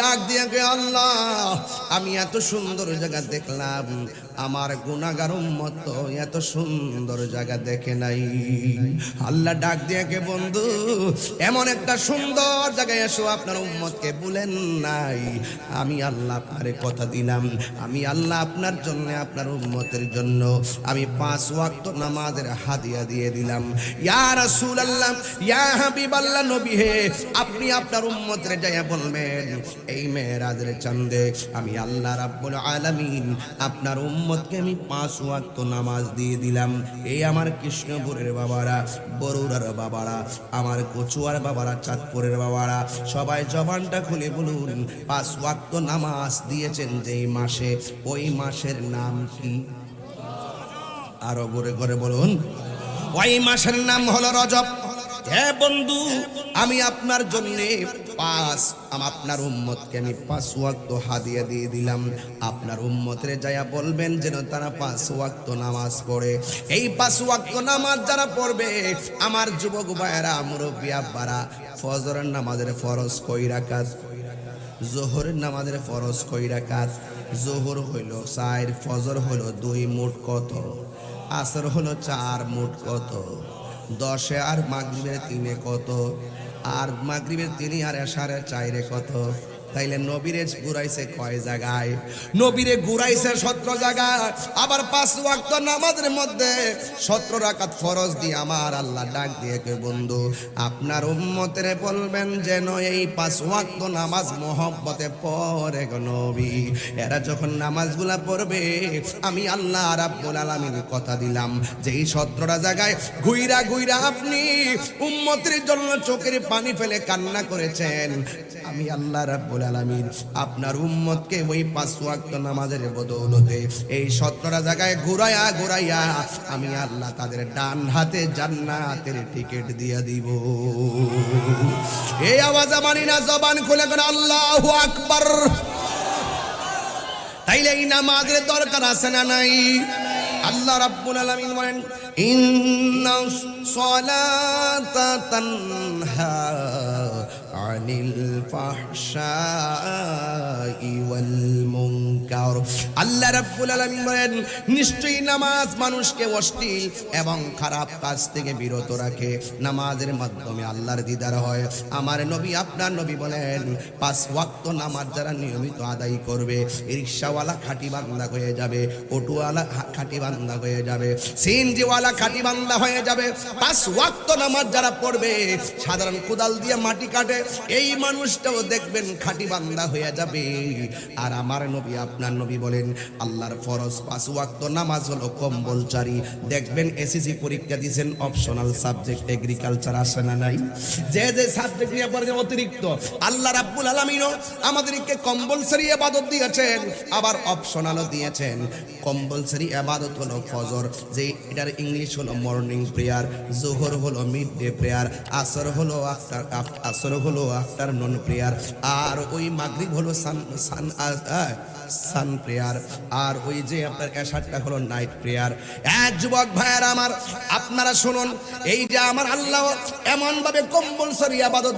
ডাক দিয়ে গে আল্লাহ আমি এত সুন্দর জায়গা দেখলাম। আমার গুণাগার উম্মত এত সুন্দর জায়গা দেখে নাই। আল্লাহ ডাক দিয়ে গে বন্ধু, এমন একটা সুন্দর জায়গায় এসো, আপনার উম্মতকে বলেন নাই। আমি আল্লাহ আপনারে কথা দিলাম। আমি আল্লাহ আপনার জন্য, আপনার উম্মতের জন্য আমি পাঁচ ওয়াক্ত নামাজের হাদিয়া দিয়ে দিলাম। ইয়া রাসূলুল্লাহ, ইয়া হাবিবাল্লাহ, নবী হে, আপনি আপনার উম্মতের যাইয়া বলবেন, এই মেয়েরাজের চান্দে আমি আল্লাহ রাব্বুল আলামিন আপনার উম্মতকে আমি পাঁচ ওয়াক্ত নামাজ দিয়ে দিলাম। এই আমার কৃষ্ণপুরের বাবারা, বরুড়ার বাবারা, আমার কচুয়ার বাবারা, চাঁদপুরের বাবারা, সবাই জবানটা খুলে বলুন, পাঁচ ওয়াক্ত নামাজ দিয়েছেন যেই মাসে, ওই মাসের নাম কি? আরও ঘুরে ঘরে বলুন। ওই মাসের নাম হলো রজব। হ্যাঁ বন্ধু, আমি আপনার জন্য পাঁচ আপনার উম্মতকে আমি পাঁচ ওয়াক্ত হাদিয়া দিয়ে দিলাম। আপনার উম্মতের যায়া বলবেন যেন তারা পাঁচ ওয়াক্ত নামাজ পড়ে। এই পাঁচ ওয়াক্ত নামাজ যারা পড়বে, আমার যুবক ভাইয়েরা, মুরব্বী আব্বারা, ফজরের নামাজের ফরজ কই রাখাত জোহরের নামাজের ফরজ কই রাখাত জোহর হইল চার, ফজর হইল দুই, মোট কত? আসর হলো চার, মোট কত? দশে আর মাগরিবের তিনে কত? আর মাগরিবের তিনি আর এশারে চাইরে কত? তাইলে নবীরে ঘুরাইছে কয় জায়গায়? নবীরে ঘুরাইছে সতেরো জায়গায়। আবার পাঁচ ওয়াক্ত নামাজের মধ্যে সতেরো রাকাত ফরজ দিয়ে আমার আল্লাহ ডাক দিয়ে কে বন্ধু, আপনার উম্মতের বলবেন যেন এই পাঁচ ওয়াক্ত নামাজ মোহব্বতে পড়ে গো নবী। এরা যখন নামাজগুলা পড়বে, আমি আল্লাহ রাব্বুল আলামিন কথা দিলাম। যে এই সতেরোটা জায়গায় ঘুইরা ঘুইরা আপনি উম্মতের জন্য চোখের পানি ফেলে কান্না করেছেন, আমি আল্লাহ রাব্বুল আলামিন। আপনার উম্মতকে ওই পাঁচ ওয়াক্ত নামাজের বদৌলতে এই সতেরোটা জায়গায় ঘুরাইয়া ঘুরাইয়া আমি আল্লাহ তাদের ডান হাতে জান্নাতের টিকিট দিয়ে দিব। এই আওয়াজ মানি না, জবান খুলে করে আল্লাহু আকবার। তাইলে এই নামাজের দরকার আছে না নাই? আল্লাহ রাব্বুল আলামিন বলেন ইন্না সলাতা তানহা আনিল ফাহশাই ওয়াল মুনকার আল্লাহ রাব্বুল আলামিন বলেন, নিশ্চয়ই নামাজ মানুষকে অশ্লীল এবং খারাপ কাজ থেকে বিরত রাখে। নামাজের মাধ্যমে আল্লাহর দিদার হয়। আমার নবী, আপনার নবী বলেন, পাঁচ ওয়াক্ত নামাজ যারা নিয়মিত আদায় করবে, রিক্সাওয়ালা খাটি বান্দা হয়ে যাবে, অটোওয়ালা খাটি বান্দা হয়ে যাবে, সিএনজিওয়ালা খাটি বান্দা হয়ে যাবে। পাঁচ ওয়াক্ত নামাজ যারা পড়বে, সাধারণ কোদাল দিয়ে মাটি কাটে, এই মানুষটাও দেখবেন খাটি বান্দা হয়ে যাবে। আর আমার নবী আপনার নবী বলেন, আল্লাহর ফরজ পাঁচ ওয়াক্ত নামাজ হলো কম্বলচারী দেখবেন এসএসসি পরীক্ষা দিয়েছেন অপশনাল সাবজেক্ট এগ্রিকালচার আসে না নাই? যে যে সাবজেক্ট নিয়ে পড়ে অতিরিক্ত, আল্লাহ রাব্বুল আলামিনও আমাদেরকে কম্পালসারি ইবাদত দিয়েছেন, আবার অপশনালও দিয়েছেন। কম্পালসারি ইবাদত হলো ফজর, যে এটার ইংলিশ হলো মর্নিং প্রেয়ার জোহর হলো মিড ডে প্রেয়ার আসর হলো আফটার আসর হলো আফটারনুন প্রেয়ার আর ওই মাগরিব হলো সান সান সান প্রেয়ার আর ওই যে আপনার এশারটা হলো নাইট প্রেয়ার এক যুবক ভাইয়ার আমার, আপনারা শুনুন, এই যে আমার আল্লাহ এমন ভাবে কম্পালসারি আবাদত